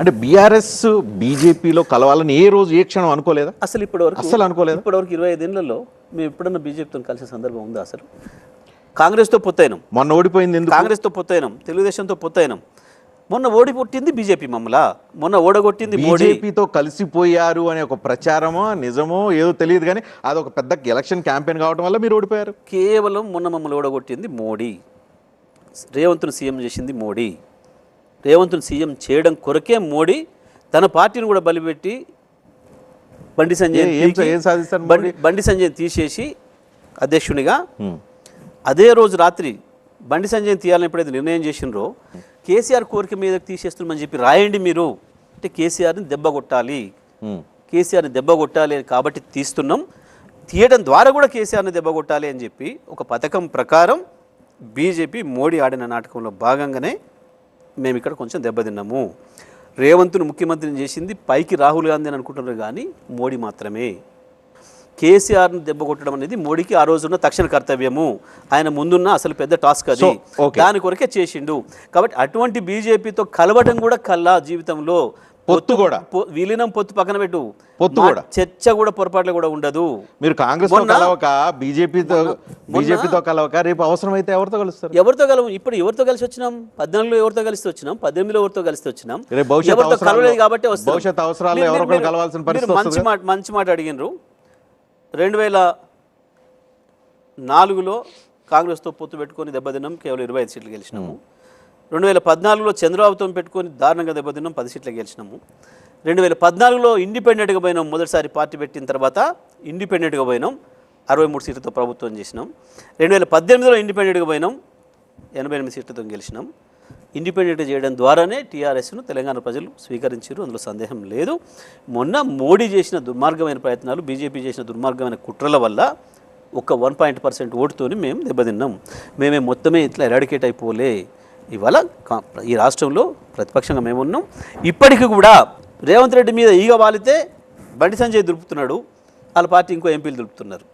అంటే బీఆర్ఎస్ బీజేపీలో కలవాలని ఏ రోజు ఏ క్షణం అనుకోలేదా? అసలు ఇప్పటి వరకు అస్సలు అనుకోలేదు? ఇప్పటివరకు ఇరవై ఐదేళ్ళలో మేము ఎప్పుడన్నా బీజేపీతో కలిసే సందర్భం ఉందా అసలు? కాంగ్రెస్తో పొత్తైనాం. మొన్న ఓడిపోయింది కాంగ్రెస్తో పొత్తైనాం తెలుగుదేశంతో పొత్తైనాం. మొన్న ఓడి పుట్టింది బీజేపీ మమ్మలా మొన్న ఓడగొట్టింది బీజేపీతో కలిసిపోయారు అనే ఒక ప్రచారమో నిజమో ఏదో తెలియదు కానీ అది ఒక పెద్ద ఎలక్షన్ క్యాంపెయిన్ కావడం వల్ల మీరు ఓడిపోయారు. కేవలం మొన్న మమ్మల్ని ఓడగొట్టింది మోడీ. రేవంత్ను సీఎం చేసింది మోడీ. రేవంత్ను సీఎం చేయడం కొరకే మోడీ తన పార్టీని కూడా బలిపెట్టి బండి సంజయ్ బండి బండి సంజయ్ తీసేసి అధ్యక్షునిగా. అదే రోజు రాత్రి బండి సంజయ్ తీయాలని ఎప్పుడైతే నిర్ణయం చేసినరో కేసీఆర్ కోరిక మీద తీసేస్తున్నామని చెప్పి రాయండి మీరు అంటే కేసీఆర్ని దెబ్బ కొట్టాలి. కేసీఆర్ని దెబ్బ కొట్టాలి అని కాబట్టి తీస్తున్నాం తీయడం ద్వారా కూడా కేసీఆర్ని దెబ్బ కొట్టాలి అని చెప్పి ఒక పథకం ప్రకారం బీజేపీ మోడీ ఆడిన నాటకంలో భాగంగానే మేము ఇక్కడ కొంచెం దెబ్బతిన్నాము. రేవంత్ను ముఖ్యమంత్రిని చేసింది పైకి రాహుల్ గాంధీ అని అనుకుంటున్నారు కానీ మోడీ మాత్రమే. కేసీఆర్ని దెబ్బ కొట్టడం అనేది మోడీకి ఆ రోజున్న తక్షణ కర్తవ్యము. ఆయన ముందున్న అసలు పెద్ద టాస్క్ అది. దాని కొరకే చేసిండు. కాబట్టి అటువంటి బీజేపీతో కలవడం కూడా కల్లా జీవితంలో. పొత్తు కూడా. విలీనం పొత్తు పక్కన పెట్టు. పొత్తు కూడా. చర్చ కూడా పొరపాట్లు కూడా ఉండదు. మీరు కాంగ్రెస్తో కలవక బీజేపీతో బీజేపీతో కలవక రేపు అవసరమైతే ఎవరితో కలుస్తారు? ఎవరితో కలవం ఇప్పుడు ఎవరితో కలిసి వచ్చినాం? పద్నాలుగులో ఎవరితో కలిసి వచ్చినాం? పద్దెనిమిదిలో ఎవరితో కలిసి వచ్చినాం? రేపు భవిష్యత్ ఎవరితో అవసరాల్లో- కలవలేదు కాబట్టి. భవిష్యత్ అవసరాల్లో మీరు- ఎవరో ఒకరు మీరు- కలవాల్సిన పరిస్థితి మంచి మాట మంచి మాట అడిగినరు. రెండు వేల నాలుగులో కాంగ్రెస్తో పొత్తు పెట్టుకొని దెబ్బతిన్నాం. కేవలం ఇరవై ఐదు సీట్లు గెలిచినాము. రెండు వేల పద్నాలుగులో చంద్రబాబుతో పెట్టుకొని దారుణంగా దెబ్బతిన్నాం పది సీట్లు గెలిచినాము. రెండు వేల పద్నాలుగులో ఇండిపెండెంట్గా పోయినాం మొదటిసారి పార్టీ పెట్టిన తర్వాత ఇండిపెండెంట్గా పోయినాం అరవై మూడు సీట్లతో ప్రభుత్వం చేసినాం. రెండు వేల పద్దెనిమిదిలో ఇండిపెండెంట్గా పోయినాం ఎనభై ఎనిమిది సీట్లతో గెలిచినాం. ఇండిపెండెంట్ చేయడం ద్వారానే టీఆర్ఎస్ను తెలంగాణ ప్రజలు స్వీకరించారు అందులో సందేహం లేదు. మొన్న మోడీ చేసిన దుర్మార్గమైన ప్రయత్నాలు బీజేపీ చేసిన దుర్మార్గమైన కుట్రల వల్ల ఒక వన్ పాయింట్ పర్సెంట్ ఓటుతోని మేము దెబ్బతిన్నాం. మేమే మొత్తమే ఇట్లా ఎరాడికేట్ అయిపోలే. ఇవాళ కా- ఈ రాష్ట్రంలో ప్రతిపక్షంగా మేమున్నాం ఇప్పటికీ కూడా రేవంత్ రెడ్డి మీద ఈగ వాలితే బండి సంజయ్ దులుపుతున్నాడు. వాళ్ళ పార్టీ ఇంకో ఎంపీలు దులుపుతున్నారు.